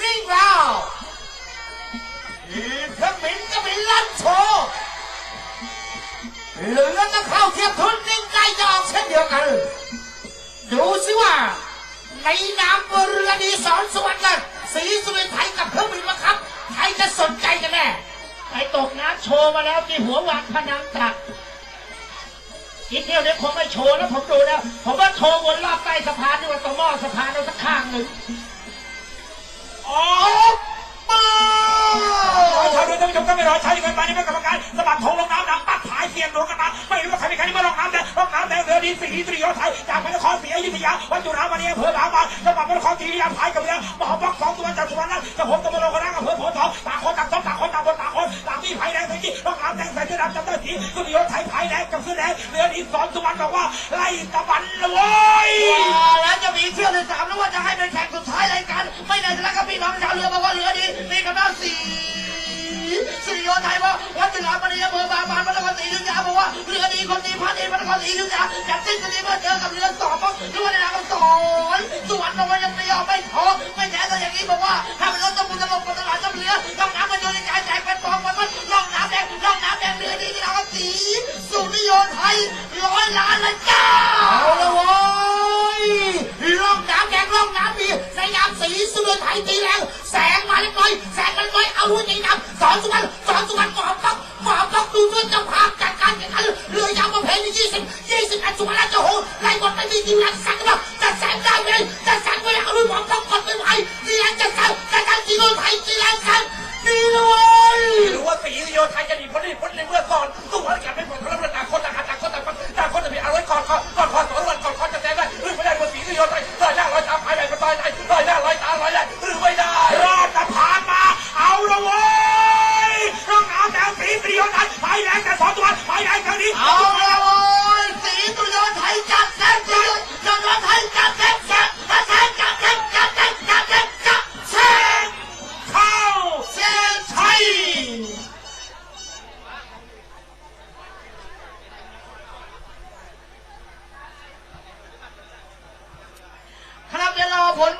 วิ่งแล้วเครื่องบินก็บินลั่นโชว์เหลือจะเข้าเทียบทุนนิ่งใจจะออกเช่นเดียวกัน ดูสิว่า ในน้ำบริลดีสอนสวรรค์สีสุริไทยกับเครื่องบินมาครับ ใครจะสนใจกันแน่ไอตกน้ำโชว์มาแล้วที่หัววังพนังตัก อีกเที่ยวเนี้คงไม่โชว์แล้วผมดูแล้ว ผมว่าโชว์วนรอบใต้สะพานดีกว่าต่อหม้อสะพานเอาสักข้างหนึ่งอ๋อกมาขอชาวเรือท่านผู้ชมก็ไม่รอช้าอยู่กันไปนี่เป็นกรรมการสะบัดธงลงน้ำน้ำปัดผายเสียงหลวงกันมาไม่รู้ว่าใครเป็นใครที่มาลงน้ำแดงลงน้ำแดงเรือดีสีตรีโยไทยจากพระนครศรีอยุธยาวัดจุฬามณีอำเภอหลามาจังหวัดพระนครศรีอยุธยาพายกับเรือมหาปักสองตัวจากสุวรรณนั้นจะผมตะมโลกนังอำเภอโพธิ์ทอง ต่างคนต่างต้นตางคนต่างบนต่างคนต่างที่พายแดงทั้งที่ลงน้ำแดงใส่เสื้อดำจำได้สีสุริโยไทยพายแดงกับเสื้อแดงเรือดีสอนสุวรรณบอกว่าไล่ตะวันเลยว่าแล้วจะมีเที่ยวที่สามแล้วว่าจะให้เป็นแข่งสุดท้ายรายการ ไม่นานจะแล้วก็พี่น้องชาวเรือบอกว่าเรือดีมีกำลังสีสิริโยไทยว่าวัดจุฬามณีอำเภอบางบานพระนครศรีอยุธยาบอกว่าเรือดีคนดีพันดีพระนครศรีอยุธยาจัดสิ้นคดีเมื่อเจอกับเรือสอบปั๊บเรือในนามสอนส่วนบอกว่ายังไม่ยอมไม่พอไม่แท้ก็อย่างนี้บอกว่า ริโยไทยร้อยล้านเลยจ้าเอาละเว้ยล่องน้ำแดงล่องน้ำดีในนามสีสุริโยไทยตีแรงแสงมาเล็กน้อยแสงมาเล็กน้อยเอาด้วยในนามสอนสุวรรณสอนสุวรรณหมอปักหมอปักดูด้วยเจ้าภาพจัดการแข่งขันเรือยาวประเภทที่ยี่สิบยี่สิบอันสุวรรณเจ้าโหไล่บอลไปที่ทีมงานสักกันจะแสงได้ไหมจะแสงไม่ได้เอาด้วยหมอปักกดไม่ไหวตีแรงจะแสงจะแสงสีสุรไทยตีแรงแสงดีเลยหรือว่าสีโยไทยจะหนีพ้นหนีพ้นในเมื่อก่อนสู้แล้วแกไม่หมดเพราะเราต่างคน ไทยแรงแต่สองตัวไปแรงครั้งนี้เอาละโว้ยสีตุยนไทยจับแสงสีตุยนไทยจับแสงแสงแสงจับแสงจับแสงจับแสงจับแสงเข้าเส้นชัยครับเดี๋ยวเราผล